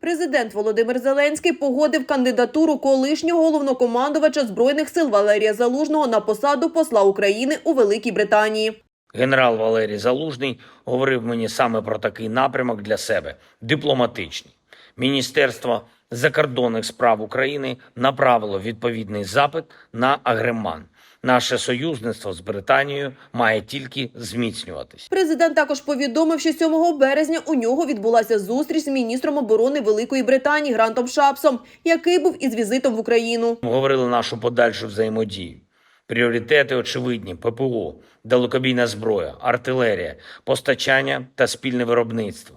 Президент Володимир Зеленський погодив кандидатуру колишнього головнокомандувача збройних сил Валерія Залужного на посаду посла України у Великій Британії. Генерал Валерій Залужний говорив мені саме про такий напрямок для себе дипломатичний. Міністерство закордонних справ України направило відповідний запит на Агреман. Наше союзництво з Британією має тільки зміцнюватись. Президент також повідомив, що 7 березня у нього відбулася зустріч з міністром оборони Великої Британії Грантом Шапсом, який був із візитом в Україну. Говорили нашу подальшу взаємодію. Пріоритети очевидні: ППО, далекобійна зброя, артилерія, постачання та спільне виробництво.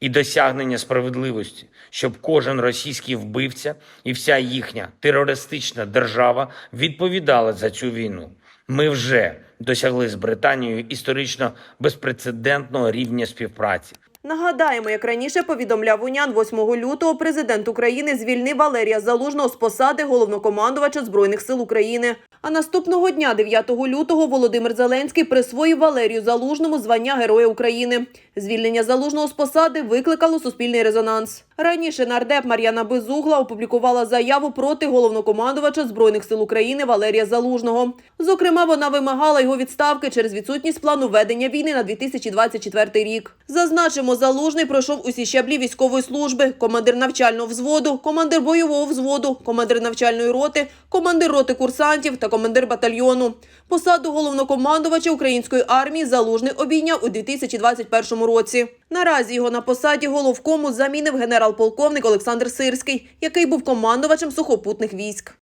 І досягнення справедливості, щоб кожен російський вбивця і вся їхня терористична держава відповідали за цю війну. Ми вже досягли з Британією історично безпрецедентного рівня співпраці. Нагадаємо, як раніше повідомляв УНЯН 8 лютого, президент України звільнив Валерія Залужного з посади головнокомандувача збройних сил України. А наступного дня, 9 лютого, Володимир Зеленський присвоїв Валерію Залужному звання Героя України. Звільнення Залужного з посади викликало суспільний резонанс. Раніше нардеп Мар'яна Безугла опублікувала заяву проти головнокомандувача збройних сил України Валерія Залужного. Зокрема, вона вимагала його відставки через відсутність плану ведення війни на 2024 рік. Зазначимо, Залужний пройшов усі щаблі військової служби: командир навчального взводу, командир бойового взводу, командир навчальної роти, командир роти курсантів та командир батальйону. Посаду головнокомандувача української армії Залужний обійняв у 2021 році. Наразі його на посаді головкому замінив генерал-полковник Олександр Сирський, який був командувачем сухопутних військ.